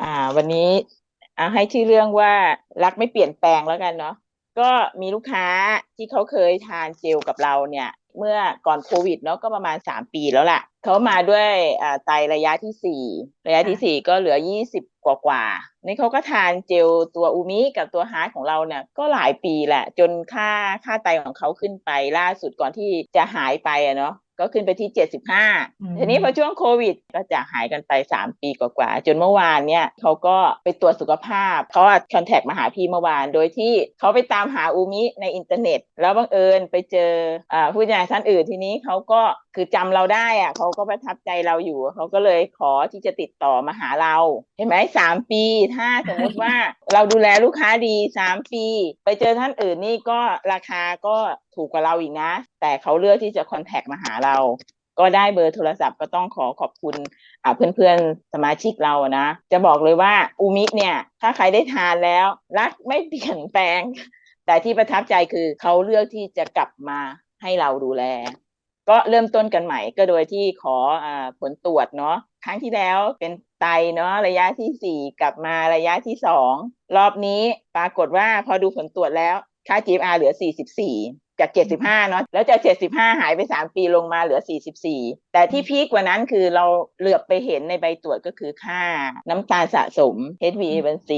อ่า วันนี้อ่าให้ชื่อเรื่องว่ารักไม่เปลี่ยนแปลงแล้วกันเนาะก็มีลูกค้าที่เขาเคยทานเจลกับเราเนี่ย เมื่อก่อนโควิดเนาะก็ประมาณสามปีแล้วล่ะเขามาด้วยอ่าไตระยะที่สี่ระยะที่สี่ก็เหลือยี่สิบกว่ากว่าๆนี่เขาก็ทานเจลตัวอูมิกับตัวฮาร์ดของเราเนี่ยก็หลายปีแหละ จนค่าค่าไตของเขาขึ้นไปล่าสุดก่อนที่จะหายไปอะเนาะ ก็ขึ้นไปที่เจ็ดสิบห้าอืมทีนี้พอช่วงโควิดก็จะหายกันไปสามปีกว่าๆจนเมื่อวานเนี่ยเขาก็ไปตรวจสุขภาพเขาอะคอนแทคมาหาพี่เมื่อวาน โดยที่เขาไปตามหาอูมิในอินเทอร์เน็ต แล้วบังเอิญไปเจออ่าผู้จัดการท่านอื่นทีนี้เขาก็คือจำเราได้อะเขาก็ประทับใจเราอยู่เขาก็เลยขอที่จะติดต่อมาหาเราเห็นไหมสามปี ถ้าสมมติว่าเราดูแลลูกค้าดีสามปี ไปเจอท่านอื่นนี่ก็ราคาก็ ถูกกว่าเราอีกนะ แต่เขาเลือกที่จะคอนแทคมาหาเรา ก็ได้เบอร์โทรศัพท์ก็ต้องขอขอบคุณอ่าเพื่อนๆสมาชิกเราอะนะ จะบอกเลยว่าอูมิเนี่ย ถ้าใครได้ทานแล้วรักไม่เปลี่ยนแปลง แต่ที่ประทับใจคือเขาเลือกที่จะกลับมาให้เราดูแล ก็เริ่มต้นกันใหม่ก็โดยที่ขออผลตรวจเนาะครั้งที่แล้วเป็นไตเนาะระยะที่สี่กลับมาระยะที่สองรอบนี้ปรากฏว่าพอดูผลตรวจแล้วค่า GFR เหลือ 44 จาก 75 เนาะแล้วจาก 75 หายไป 3 ปีลงมาเหลือ 44 แต่ที่พีคกว่านั้นคือเราเหลือบไปเห็นในใบตรวจก็คือค่าน้ำตาลสะสม HbA1c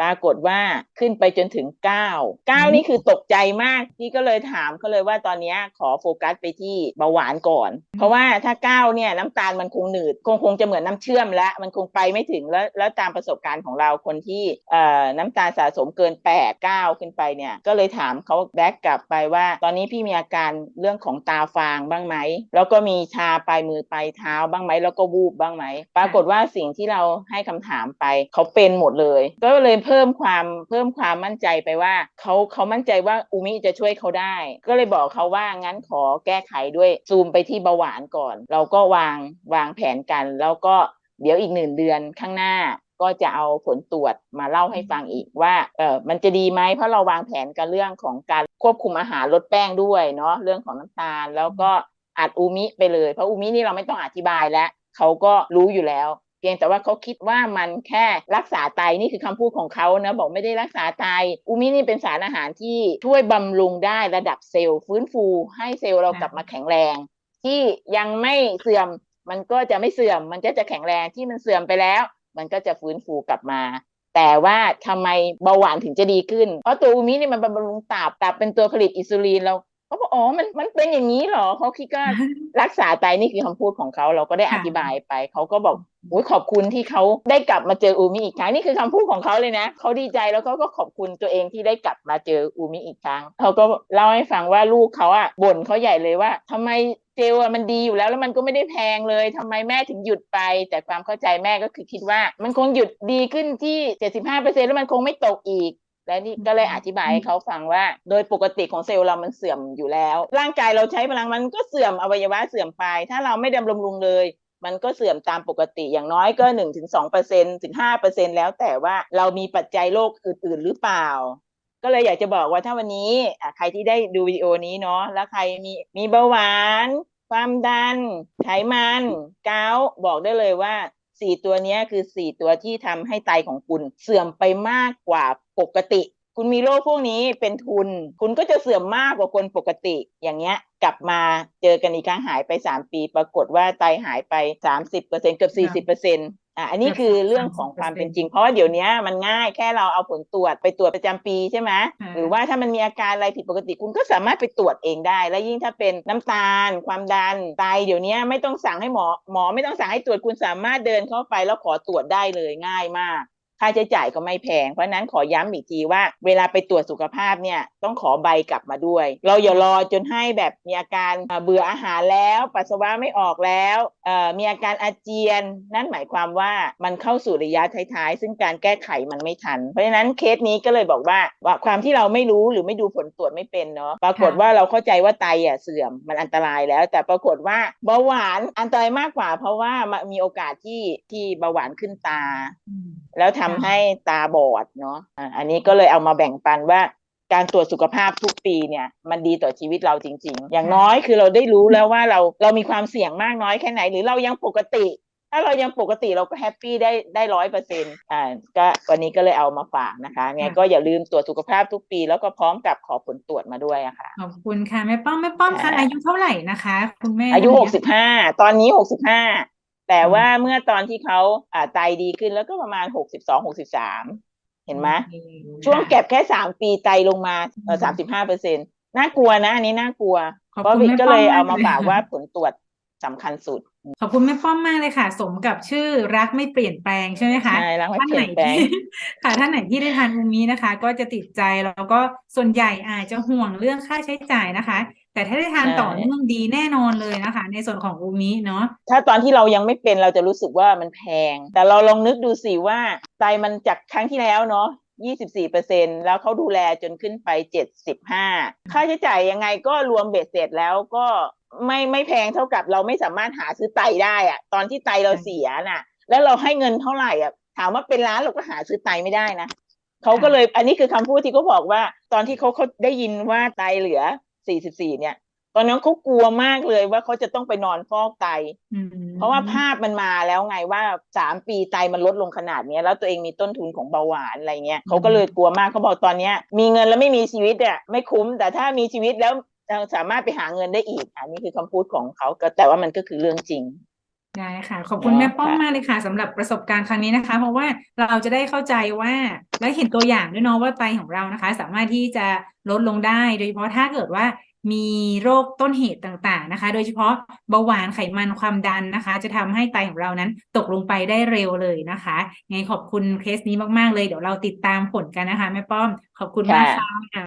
ปรากฏว่าขึ้นไปจนถึง 9 9 นี่คือตกใจมากพี่ก็เลยถามเขาเลยว่าตอนเนี้ยขอโฟกัสไปที่เบาหวานก่อน เพราะว่าถ้า 9 เนี่ยน้ำตาลมันคงหนืด คงคงจะเหมือนน้ำเชื่อมแล้ว มันคงไปไม่ถึงแล้วแล้วตามประสบการณ์ของเราคนที่เอ่อน้ำตาลสะสมเกิน 8 9 ขึ้นไปเนี่ยก็เลยถามเขาแบ็กกลับไปว่า ตอนนี้พี่มีอาการเรื่องของตาฟางบ้างไหมแล้วก็มีชาปลายมือปลายเท้าบ้างไหมแล้วก็วูบบ้างไหมปรากฏว่าสิ่งที่เราให้คำถามไปเขาเป็นหมดเลย ก็เลยเพิ่มความเพิ่มความมั่นใจไปว่าเขาเขามั่นใจว่าอูมิจะช่วยเขาได้ ก็เลยบอกเขาว่างั้นขอแก้ไขด้วยซูมไปที่เบาหวานก่อน เราก็วางวางแผนกัน แล้วก็เดี๋ยวอีกหนึ่งเดือนข้างหน้าก็จะเอาผลตรวจมาเล่าให้ฟังอีกว่าเออมันจะดีไหมเพราะเราวางแผนกันเรื่องของการควบคุมอาหารลดแป้งด้วยเนาะเรื่องของน้ำตาล แล้วก็ อัดอูมิไปเลย เพราะอูมินี่เราไม่ต้องอธิบายแล้วเขาก็รู้อยู่แล้ว เพียงแต่ว่าเขาคิดว่ามันแค่รักษาไตนี่คือคำพูดของเขานะบอกไม่ได้รักษาไตอูมินี่เป็นสารอาหารที่ช่วยบำรุงได้ระดับเซลล์ฟื้นฟู ให้เซลล์เรากลับมาแข็งแรง ที่ยังไม่เสื่อมมันก็จะไม่เสื่อม มันก็จะแข็งแรงที่มันเสื่อมไปแล้ว มันก็จะฟื้นฟูกลับมา แต่ว่าทำไมเบาหวานถึงจะดีขึ้น เพราะตัวอูมินี่มันบำรุงตับตับเป็นตัวผลิตอินซูลินเรา เขาบอกอ๋อมันมันเป็นอย่างนี้เหรอเขาคิดว่ารักษาไตนี่คือคำพูดของเขาเราก็ได้อค่ะธิบายไปเขาก็บอกโอ้ยขอบคุณที่เขาได้กลับมาเจออูมิอีกครั้งนี่คือคำพูดของเขาเลยนะเขาดีใจแล้วเขาก็ขอบคุณตัวเองที่ได้กลับมาเจออูมิอีกครั้งเขาก็เล่าให้ฟังว่าลูกเขาอะบ่นเขาใหญ่เลยว่าทำไมเจลอะมันดีอยู่แล้วแล้วมันก็ไม่ได้แพงเลยทำไมแม่ถึงหยุดไป แต่ความเข้าใจแม่ก็คือคิดว่า มันคงหยุดดีขึ้นที่ 75%แล้วมันคงไม่ตกอีก และนี่ก็เลยอธิบายให้เขาฟังว่า โดยปกติของเซลล์เรามันเสื่อมอยู่แล้ว ร่างกายเราใช้พลังมันก็เสื่อมอวัยวะเสื่อมไป ถ้าเราไม่ดำรงรุงเลย มันก็เสื่อมตามปกติอย่างน้อยก็หนึ่งถึงสองเปอร์เซ็นถึงห้าเปอร์เซ็นแล้วแต่ว่าเรามีปัจจัยโรคอื่น ๆ หรือเปล่า ก็เลยอยากจะบอกว่าถ้าวันนี้อะใครที่ได้ดูวิดีโอนี้เนาะแล้วใครมีมีเบาหวาน ความดัน ไขมันเกาต์บอกได้เลยว่า สี่ตัวนี้คือสี่ตัวที่ทำให้ไตของคุณเสื่อมไปมากกว่าปกติ คุณมีโรคพวกนี้เป็นทุน คุณก็จะเสื่อมมากกว่าคนปกติ อย่างเงี้ยกลับมาเจอกันอีกครั้งหายไปสามปี ปรากฏว่าไตหายไปสามสิบเปอร์เซ็นเกือบสี่สิบเป อร์เซ็นอะอันนี้คือเรื่องของความเป็นจริง เพราะว่าเดี๋ยวนี้มันง่ายแค่เราเอาผลตรวจไปตรวจประจำปีใช่ไหมค่ะหรือว่าถ้ามันมีอาการอะไรผิดปกติคุณก็สามารถไปตรวจเองได้ และยิ่งถ้าเป็นน้ำตาล ความดันไตเดี๋ยวนี้ไม่ต้องสั่งให้หมอหมอไม่ต้องสั่งให้ตรวจคุณสามารถเดินเข้าไปแล้วขอตรวจได้เลยง่ายมาก ค่าใช้จ่ายก็ไม่แพง เพราะฉะนั้นขอย้ำอีกทีว่า เวลาไปตรวจสุขภาพเนี่ยต้องขอใบกลับมาด้วย เราอย่ารอจนให้แบบมีอาการเอ่อเบื่ออาหารแล้วปัสสาวะไม่ออกแล้วเอ่อมีอาการอาเจียน นั่นหมายความว่ามันเข้าสู่ระยะท้ายๆ ซึ่งการแก้ไขมันไม่ทัน เพราะฉะนั้นเคสนี้ก็เลยบอกว่าว่าความที่เราไม่รู้หรือไม่ดูผลตรวจไม่เป็นเนาะปรากฏว่าเราเข้าใจว่าไตอะเสื่อมมันอันตรายแล้ว แต่ปรากฏว่าเบาหวานอันตรายมากกว่า เพราะว่ามันมีโอกาสที่ที่เบาหวานขึ้นตาอืมแล้วทำค่ะให้ตาบอดเนาะอะอันนี้ก็เลยเอามาแบ่งปันว่าการตรวจสุขภาพทุกปีเนี่ยมันดีต่อชีวิตเราจริง ๆ อย่างน้อยคือเราได้รู้แล้วว่าเราเรามีความเสี่ยงมากน้อยแค่ไหน หรือเรายังปกติ ถ้าเรายังปกติเราก็แฮปปี้ได้ได้ร้อยเปอร์เซ็นต์อ่าก็วันนี้ก็เลยเอามาฝากนะคะไงก็อย่าลืมตรวจสุขภาพทุกปี แล้วก็พร้อมกับขอผลตรวจมาด้วยอะค่ะขอบคุณค่ะแม่ป้อมแม่ป้อมคะค่ะอายุเท่าไหร่นะคะ คุณแม่อายุท่นหนี้กสิบห้าตอนนี้หกสิบห้า แต่ว่าเมื่อตอนที่เขาอ่าไตดีขึ้นแล้วก็ประมาณหกสิบสองหกสิบสามเห็นไหมโอเคช่วงค่ะแก็บแค่สามปีไตลงมาเอออืสามมสิบห้าเปอร์เซ็นน่ากลัวนะอันนี้น่ากลัวขอบเพราะคุณวิกแม่ก็ป้อเลมยมาเอากมาเลยฝากว่าผลตรวจสำคัญสุด ขอบคุณแม่ป้อมมากเลยค่ะ สมกับชื่อรักไม่เปลี่ยนแปลงใช่ไหมคะใช่รักไม่ท่านเปไหลี่นยนแปลงที่ค่ะท่านไหนที่ได้ทานอูมินะคะ ก็จะติดใจแล้วก็ส่วนใหญ่อาจจะห่วงเรื่องค่าใช้จ่ายนะคะ แต่ถ้าได้ทานใช่ต่อเนื่องดีแน่นอนเลยนะคะ ในส่วนของอูมิเนาะถ้าตอนที่เรายังไม่เป็นเราจะรู้สึกว่ามันแพง แต่เราลองนึกดูสิว่าไตมันจากครั้งที่แล้วเนาะ24เปอร์เซ็นแล้วเขาดูแลจนขึ้นไป 75 ค่าใช้จ่ายยังไงก็รวมเบ็ดเสร็จแล้วก็ไม่ไม่แพงเท่ากับเราไม่สามารถหาซื้อไตได้อะตอนที่ไตเราเสียน่ะ แล้วเราให้เงินเท่าไหร่อะถามว่าเป็นล้านเราก็หาซื้อไตไม่ได้นะเขาก็เลยอันนี้คือคำพูดที่เขาบอกว่า ตอนที่เขาเขาได้ยินว่าไตเหลือ 44เนี่ย ตอนนั้นเขากลัวมากเลยว่าเขาจะต้องไปนอนฟอกไตอืมเพราะว่าภาพมันมาแล้วไงว่าสามปีไตมันลดลงขนาดเนี้ยแล้วตัวเองมีต้นทุนของเบาหวานอะไรเงี้ยเขาก็เลยกลัวมากเขาบอกตอนเนี้ย มีเงินแล้วไม่มีชีวิตอะไม่คุ้ม แต่ถ้ามีชีวิตแล้วเราสามารถไปหาเงินได้อีก อันนี้คือคำพูดของเขาก็แต่ว่ามันก็คือเรื่องจริง ได้ค่ะ ขอบคุณแม่ป้อมมากเลยค่ะสำหรับประสบการณ์ครั้งนี้นะคะ เพราะว่าเราจะได้เข้าใจว่าและเห็นตัวอย่างด้วยเนาะว่าไตของเรานะคะ สามารถที่จะลดลงได้ โดยเฉพาะถ้าเกิดว่ามีโรคต้นเหตุต่างๆนะคะ โดยเฉพาะเบาหวานไขมันความดันนะคะ จะทำให้ไตของเรานั้นตกลงไปได้เร็วเลยนะคะไงขอบคุณเคสนี้มากๆเลย เดี๋ยวเราติดตามผลกันนะคะแม่ป้อม ขอบคุณมากค่ะ